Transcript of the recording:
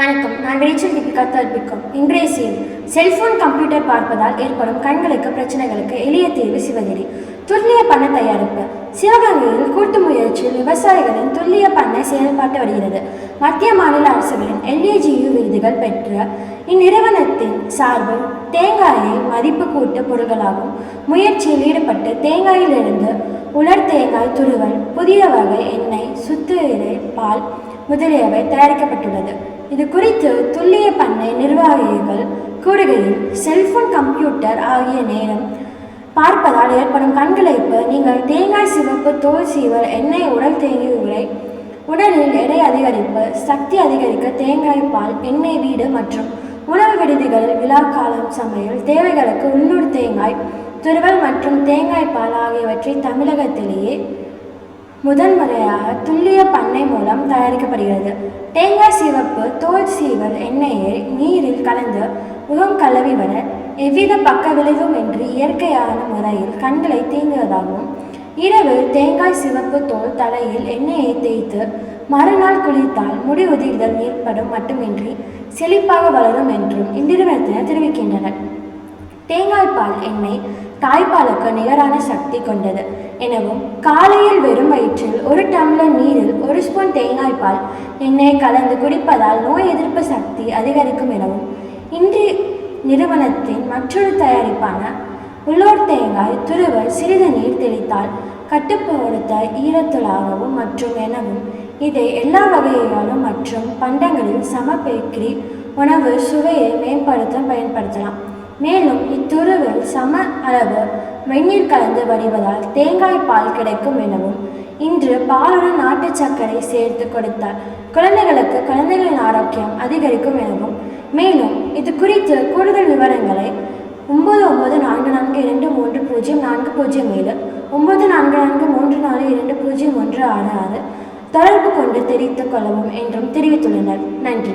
வணக்கம். நான் ரேச்சல் தீபிகா தர்பிக்கம். இன்றைய செய்தி செல்போன் கம்ப்யூட்டர் பார்ப்பதால் ஏற்படும் கண்களுக்கு பிரச்சனைகளுக்கு எளிய தீர்வு சிவகிரி. துல்லிய பண்ண தயாரிப்பு. சிவகங்கையில் கூட்டு முயற்சியில் விவசாயிகளின் துல்லிய பண்ணை செயல்பாட்டு வருகிறது. மத்திய மாநில அரசுகளின் எல்ஏஜியு விருதுகள் பெற்ற இந்நிறுவனத்தின் சார்பில் தேங்காயை மதிப்பு கூட்டு பொருட்களாகும் முயற்சியில் ஈடுபட்டு தேங்காயிலிருந்து உலர் தேங்காய் துருவல். புதிய வகை எண்ணெய் சுத்திரை பால் முதலியவை தயாரிக்கப்பட்டுள்ளது. இது குறித்து துல்லிய பண்ணை நிர்வாகிகள் கூறுகையில் செல்போன் கம்ப்யூட்டர் ஆகிய நேரம் பார்ப்பதால் ஏற்படும் கண்களிப்பு நீங்கள் தேங்காய் சிவப்பு தோல் சீவல் எண்ணெய் உடல் தேங்கியுரை உடலில் எடை அதிகரிப்பு சக்தி அதிகரிக்க தேங்காய் பால் எண்ணெய் வீடு மற்றும் உணவு விடுதிகளில் விழாக்காலம் சமையல் தேவைகளுக்கு உள்ளூர் தேங்காய் துருவல் மற்றும் தேங்காய் பால் ஆகியவற்றை தமிழகத்திலேயே முதன்முறையாக துல்லிய பண்ணை மூலம் தயாரிக்கப்படுகிறது. தேங்காய் சிவப்பு தோல் சீவல் எண்ணெயை நீரில் கலந்து முகம் கலவி வர எவ்வித பக்க விளைவும் என்று இயற்கையான முறையில் கண்களை தீங்குவதாகவும் இரவு தேங்காய் சிவப்பு தோல் தலையில் எண்ணெயை தேய்த்து மறுநாள் குளித்தால் முடி உதிர்தல் ஏற்படும் மட்டுமின்றி செழிப்பாக வளரும் என்றும் இந்நிறுவனத்தினர் தெரிவிக்கின்றனர். தேங்காய் பால் எண்ணெய் தாய்ப்பாலுக்கு நிகரான சக்தி கொண்டது. எனவும் காலையில் வெறும் வயிற்றில் ஒரு டம்ளர் நீரில் ஒரு ஸ்பூன் தேங்காய் பால் எண்ணெய் கலந்து குடிப்பதால் நோய் எதிர்ப்பு சக்தி அதிகரிக்கும் எனவும் இன்று நிறுவனத்தின் மற்றொரு தயாரிப்பான உள்ளூர் தேங்காய் துருவ சிறிது நீர் தெளித்தால் கட்டுப்படுத்த ஈரத்துளாகவும் மற்றும் எனவும் இதை எல்லா வகையாலும் மற்றும் பண்டங்களில் சம பேக்கரி உணவு சுவையை மேம்படுத்த பயன்படுத்தலாம். மேலும் இத்துருவில் சம அளவு வெந்நீர் கலந்து வடிவதால் தேங்காய் பால் கிடைக்கும் எனவும். இன்று பாலுடன் நாட்டு சர்க்கரை சேர்த்து கொடுத்தால் குழந்தைகளுக்கு குழந்தைகளின் ஆரோக்கியம் அதிகரிக்கும் எனவும். மேலும் இது குறித்து கூடுதல் விவரங்களை ஒம்பது ஒம்பது நான்கு நான்கு இரண்டு மூன்று பூஜ்ஜியம் நான்கு பூஜ்ஜியம் ஏழு ஒம்பது நான்கு நான்கு மூன்று நாலு இரண்டு பூஜ்ஜியம் ஒன்று ஆறு ஆறு தொடர்பு கொண்டு தெரிவித்துக் கொள்ளவும் என்றும் தெரிவித்துள்ளனர். நன்றி.